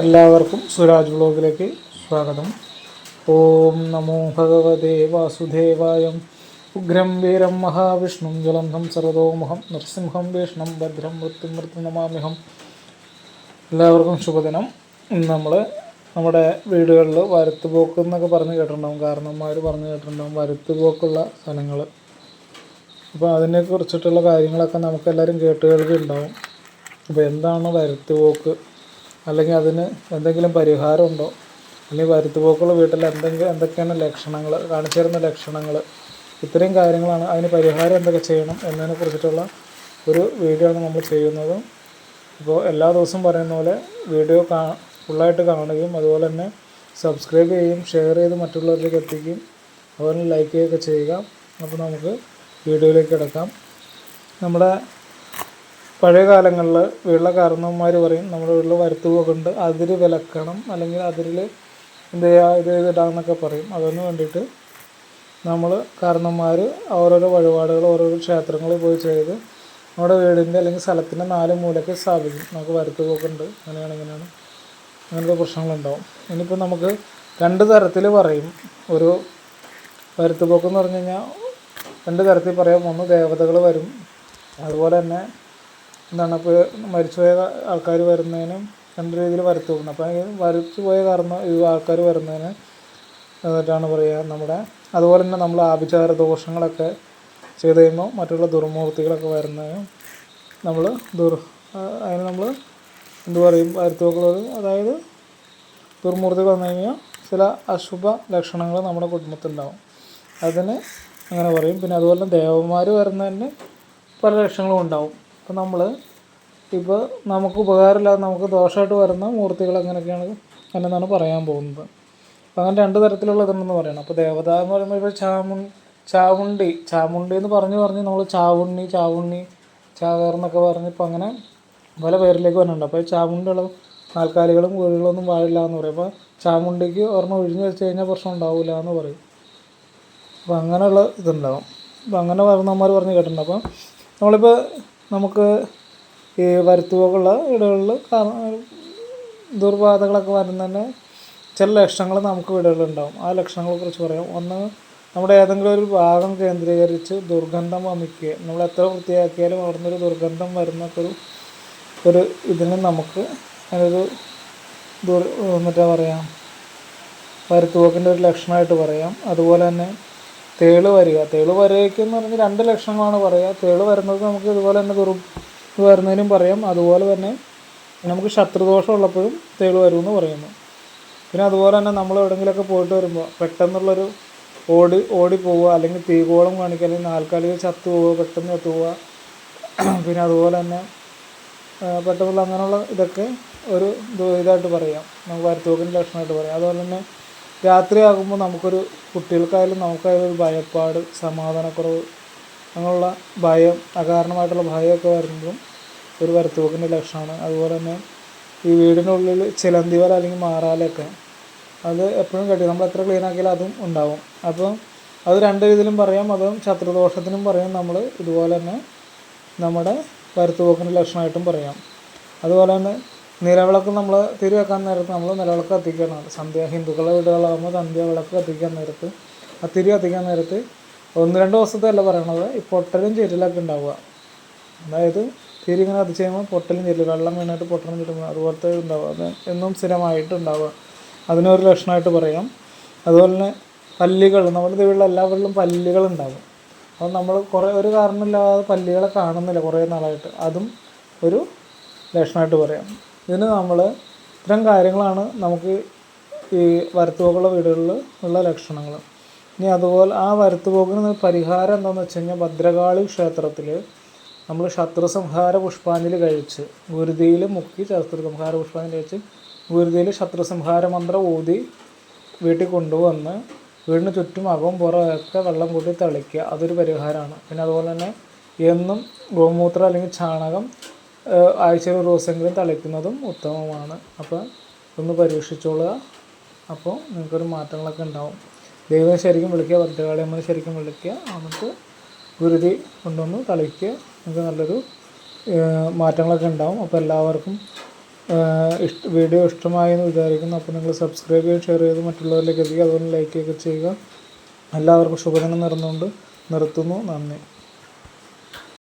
എല്ലാവർക്കും സുരാജ് വ്ലോഗിലേക്ക് സ്വാഗതം. ഓം നമോ ഭഗവതേ വാസുദേവായം. ഉഗ്രം വീരം മഹാവിഷ്ണും ജലന്ധം സർവതോമുഖം നൃസിംഹം ഭീഷണം ഭദ്രം മൃത്യു മൃത്യു നമാമിഹം എല്ലാവർക്കും ശുഭദിനം. നമ്മൾ നമ്മുടെ വീടുകളിൽ വരത്തുപോക്ക് എന്നൊക്കെ പറഞ്ഞ് കേട്ടിട്ടുണ്ടാവും. കാരണന്മാർ പറഞ്ഞ് കേട്ടിട്ടുണ്ടാവും വരത്തുപോക്കുള്ള സ്ഥലങ്ങൾ അപ്പോൾ അതിനെ കുറിച്ചിട്ടുള്ള കാര്യങ്ങളൊക്കെ നമുക്ക് എല്ലാവരും കേട്ട് കേൾവി ഉണ്ടാവും അപ്പോൾ എന്താണ് വരത്തുപോക്ക്? അല്ലെങ്കിൽ അതിന് എന്തെങ്കിലും പരിഹാരമുണ്ടോ? അല്ലെങ്കിൽ വരുത്തുപോക്കുള്ള വീട്ടിൽ എന്തെങ്കിലും എന്തൊക്കെയാണ് ലക്ഷണങ്ങൾ കാണിച്ചു തരുന്ന ലക്ഷണങ്ങൾ? ഇത്രയും കാര്യങ്ങളാണ്. അതിന് പരിഹാരം എന്തൊക്കെ ചെയ്യണം എന്നതിനെ കുറിച്ചിട്ടുള്ള ഒരു വീഡിയോ ആണ് നമ്മൾ ചെയ്യുന്നത്. അപ്പോൾ എല്ലാ ദിവസവും പറയുന്ന പോലെ വീഡിയോ കാ ഫുള്ളായിട്ട് കാണുകയും അതുപോലെ തന്നെ സബ്സ്ക്രൈബ് ചെയ്യുകയും ഷെയർ ചെയ്ത് മറ്റുള്ളവരിലേക്ക് എത്തിക്കുകയും അതുപോലെ ലൈക്ക് ചെയ്യുകയൊക്കെ ചെയ്യുക. അപ്പോൾ നമുക്ക് വീഡിയോയിലേക്ക് കിടക്കാം. നമ്മുടെ പഴയ കാലങ്ങളിൽ വീട്ടിലെ കാരണവന്മാർ പറയും നമ്മുടെ വീട്ടിൽ വരുത്തുക ഉണ്ട്. അതിര് വിലക്കണം. അല്ലെങ്കിൽ അതിരിൽ എന്ത് ചെയ്യുക ഇത് ചെയ്തിടാന്നൊക്കെ പറയും. അതിന് വേണ്ടിയിട്ട് നമ്മൾ കാരണന്മാർ ഓരോരോ വഴിപാടുകൾ ഓരോരോ ക്ഷേത്രങ്ങളിൽ പോയി ചെയ്ത് നമ്മുടെ വീടിന്റെ അല്ലെങ്കിൽ സ്ഥലത്തിന്റെ നാല് മൂലയ്ക്ക് സ്ഥാപിക്കും. നമുക്ക് ഉണ്ട്. അങ്ങനെയാണ് ഇങ്ങനെയാണ്. അങ്ങനത്തെ പ്രശ്നങ്ങളുണ്ടാവും. ഇനിയിപ്പോൾ നമുക്ക് രണ്ട് തരത്തിൽ പറയും. ഒരു വരുത്തുപോക്കെന്ന് പറഞ്ഞു കഴിഞ്ഞാൽ രണ്ട് തരത്തിൽ പറയാം. ഒന്ന് ദേവതകൾ വരും. അതുപോലെ തന്നെ എന്താണ് അപ്പോൾ മരിച്ചുപോയ ആൾക്കാർ വരുന്നതിനും രണ്ട് രീതിയിൽ വരുത്തു പോകുന്നത് അപ്പോൾ മരിച്ചുപോയ കാരണം ഈ ആൾക്കാർ വരുന്നതിന് എന്നിട്ടാണ് പറയുക നമ്മുടെ അതുപോലെ തന്നെ നമ്മൾ ആഭിചാര ദോഷങ്ങളൊക്കെ ചെയ്ത് കഴിയുമ്പോൾ മറ്റുള്ള ദുർമൂർത്തികളൊക്കെ വരുന്നതിനും നമ്മൾ ദുർ അതിന് നമ്മൾ എന്ത് പറയും? വരുത്തു വെക്കുന്നത് അതായത് ദുർമൂർത്തികൾ വന്നു കഴിഞ്ഞാൽ ചില അശുഭ ലക്ഷണങ്ങൾ നമ്മുടെ കുടുംബത്തിലുണ്ടാവും. അതിന് അങ്ങനെ പറയും. പിന്നെ അതുപോലെ ദേവന്മാർ വരുന്നതിന് പല ലക്ഷണങ്ങളും ഉണ്ടാവും. അപ്പോൾ നമ്മൾ ഇപ്പോൾ നമുക്ക് ഉപകാരമില്ലാതെ നമുക്ക് ദോഷമായിട്ട് വരുന്ന മൂർത്തികൾ എങ്ങനെയൊക്കെയാണ് എന്നെന്നാണ് പറയാൻ പോകുന്നത്. അപ്പോൾ അങ്ങനെ രണ്ട് തരത്തിലുള്ള ഇതുണ്ടെന്ന് പറയണം. അപ്പോൾ ദേവത എന്ന് പറയുമ്പോൾ ഇപ്പോൾ ചാമു ചാവുണ്ടി ചാമുണ്ടി എന്ന് പറഞ്ഞു പറഞ്ഞ് നമ്മൾ ചാവുണ്ണി ചാവുണ്ണി ചാവേർന്നൊക്കെ പറഞ്ഞ് ഇപ്പം അങ്ങനെ പല പേരിലേക്ക് വരുന്നുണ്ട് അപ്പോൾ ഈ ചാമുണ്ടിയുള്ള നാൽക്കാലികളും കോഴികളൊന്നും പാടില്ല എന്ന് പറയും. അപ്പോൾ ചാമുണ്ടിക്ക് ഒരെണ്ണം ഒഴിഞ്ഞു വെച്ച് കഴിഞ്ഞാൽ പ്രശ്നം ഉണ്ടാവില്ല എന്ന് പറയും. അപ്പോൾ അങ്ങനെയുള്ള ഇതുണ്ടാവും. അപ്പോൾ അങ്ങനെ പറഞ്ഞവന്മാർ പറഞ്ഞ് കേട്ടിട്ടുണ്ട്. അപ്പം നമ്മളിപ്പോൾ നമുക്ക് ഈ വരുത്തുപോക്കുള്ള ഇടകളിൽ ദുർബാധകളൊക്കെ വരുന്നതിന്റെ ചില ലക്ഷണങ്ങൾ നമുക്ക് വീടുകളിലുണ്ടാവും ആ ലക്ഷണങ്ങളെ കുറിച്ച് പറയാം. ഒന്ന് നമ്മുടെ ഏതെങ്കിലും ഒരു ഭാഗം കേന്ദ്രീകരിച്ച് ദുർഗന്ധം വമിക്കുക. നമ്മൾ എത്ര വൃത്തിയാക്കിയാലും അവിടെ നിന്നൊരു ദുർഗന്ധം വരുന്നൊക്കെ ഒരു ഒരു ഇതിന് നമുക്ക് അതിനൊരു ദുർ എന്നിട്ടാ പറയാം വരുത്തുപോക്കിന്റെ ഒരു ലക്ഷണമായിട്ട് പറയാം. അതുപോലെ തന്നെ തേൾ വരിക. തേൾ വരയ്ക്കെന്ന് പറഞ്ഞ് രണ്ട് ലക്ഷണങ്ങളാണ് പറയുക. തേൾ വരുന്നത് നമുക്ക് ഇതുപോലെ തന്നെ ദുർ വരുന്നതിനും പറയാം. അതുപോലെ തന്നെ നമുക്ക് ശത്രുദോഷം ഉള്ളപ്പോഴും തേൾ വരുമെന്ന് പറയുന്നു. പിന്നെ അതുപോലെ തന്നെ നമ്മൾ എവിടെയെങ്കിലുമൊക്കെ പോയിട്ട് വരുമ്പോൾ പെട്ടെന്നുള്ളൊരു ഓടി ഓടി പോവുക അല്ലെങ്കിൽ തീകോളം കാണിക്കുക അല്ലെങ്കിൽ നാൽക്കാലികൾ ചത്തു പോവുക പെട്ടെന്ന് ചത്തു പോവുക പിന്നെ അതുപോലെ തന്നെ പെട്ടെന്നുള്ള അങ്ങനെയുള്ള ഇതൊക്കെ ഒരു ഇതായിട്ട് പറയാം. നമുക്ക് വരുത്തോക്കിന്റെ ലക്ഷണമായിട്ട് പറയാം. അതുപോലെ തന്നെ രാത്രിയാകുമ്പോൾ നമുക്കൊരു കുട്ടികൾക്കായാലും നമുക്കായാലും ഒരു ഭയപ്പാട് സമാധാനക്കുറവ് അങ്ങനെയുള്ള ഭയം അകാരണമായിട്ടുള്ള ഭയമൊക്കെ വരുന്നതും ഒരു വരത്തുപോക്കിന്റെ ലക്ഷണമാണ്. അതുപോലെ തന്നെ ഈ വീടിനുള്ളിൽ ചിലന്തി വല അല്ലെങ്കിൽ മാറാലൊക്കെ അത് എപ്പോഴും കെട്ടി. നമ്മൾ എത്ര ക്ലീൻ ആക്കിയാലും അതും ഉണ്ടാവും. അപ്പം അത് രണ്ട് രീതിയിലും പറയാം. അതും ശത്രുദോഷത്തിനും പറയാം. നമ്മൾ ഇതുപോലെ തന്നെ നമ്മുടെ വരുത്തുപോക്കിന്റെ ലക്ഷണമായിട്ടും പറയാം. അതുപോലെ തന്നെ നിലവിളക്ക് നമ്മൾ തിരി വെക്കാൻ നേരത്ത് നമ്മൾ നിലവിളക്ക് കത്തിക്കണം. സന്ധ്യ ഹിന്ദുക്കളുടെ വീടുകളാകുമ്പോൾ സന്ധ്യ വിളക്ക് കത്തിക്കാൻ നേരത്ത് ആ തിരി കത്തിക്കാൻ നേരത്ത് ഒന്ന് രണ്ട് ദിവസത്തെ അല്ല പറയണത് ഈ പൊട്ടലും ചീറ്റലൊക്കെ ഉണ്ടാവുക. അതായത് തിരി ഇങ്ങനെ കത്തിച്ച് കഴിയുമ്പോൾ പൊട്ടലും ചീറ്റലും വെള്ളം വീണിട്ട് പൊട്ടലും ചീറ്റുമ്പോൾ അതുപോലത്തെ ഉണ്ടാവുക. അത് എന്നും സ്ഥിരമായിട്ടുണ്ടാവുക അതിനൊരു ലക്ഷണമായിട്ട് പറയാം. അതുപോലെ തന്നെ പല്ലികൾ നമ്മുടെ വീട്ടിൽ എല്ലാ വീട്ടിലും പല്ലികൾ ഉണ്ടാവും. അപ്പോൾ നമ്മൾ കുറേ ഒരു കാരണമില്ലാതെ പല്ലികളെ കാണുന്നില്ല കുറേ നാളായിട്ട്. അതും ഒരു ലക്ഷണമായിട്ട് പറയാം. ഇതിന് നമ്മൾ ഇത്തരം കാര്യങ്ങളാണ് നമുക്ക് ഈ വരത്തുപോക്കുള്ള വീടുകളിൽ ഉള്ള ലക്ഷണങ്ങൾ. ഇനി അതുപോലെ ആ വരത്തുപോക്കിന് പരിഹാരം എന്താണെന്ന് വെച്ച് കഴിഞ്ഞാൽ ഭദ്രകാളി ക്ഷേത്രത്തിൽ നമ്മൾ ശത്രുസംഹാര പുഷ്പാഞ്ജലി കഴിച്ച് ഗുരുതിയിൽ മുക്കി ശത്രുസംഹാര പുഷ്പാഞ്ജലി കഴിച്ച് ഗുരുതിയിൽ ശത്രുസംഹാര മന്ത്രം ഊതി വീട്ടിൽ കൊണ്ടുവന്ന് വീടിന് ചുറ്റും അകവും പുറമൊക്കെ വെള്ളം കൂട്ടി തളിക്കുക. അതൊരു പരിഹാരമാണ്. പിന്നെ അതുപോലെ തന്നെ എന്നും ഗോമൂത്രം അല്ലെങ്കിൽ ചാണകം ആഴ്ചയിൽ ഒരു ദിവസമെങ്കിലും തളിക്കുന്നതും ഉത്തമമാണ് അപ്പോൾ ഒന്ന് പരീക്ഷിച്ചോളുക. അപ്പോൾ നിങ്ങൾക്കൊരു മാറ്റങ്ങളൊക്കെ ഉണ്ടാവും. ദൈവം ശരിക്കും വിളിക്കുക ഭദ്രകാളിയമ്മ ശരിക്കും വിളിക്കുക എന്നിട്ട് ഗുരുതി കൊണ്ടുവന്ന് തളിക്കുക. നിങ്ങൾക്ക് നല്ലൊരു മാറ്റങ്ങളൊക്കെ ഉണ്ടാവും. അപ്പോൾ എല്ലാവർക്കും ഇഷ്ട വീഡിയോ ഇഷ്ടമായി എന്ന് വിചാരിക്കുന്നു. അപ്പോൾ നിങ്ങൾ സബ്സ്ക്രൈബ് ചെയ്യുക ഷെയർ ചെയ്ത് മറ്റുള്ളവരിലേക്ക് എത്തിക്കുക. അതുപോലെ ലൈക്കൊക്കെ ചെയ്യുക. എല്ലാവർക്കും ശുഭദിനം നേർന്നുകൊണ്ട് നിർത്തുന്നു. നന്ദി.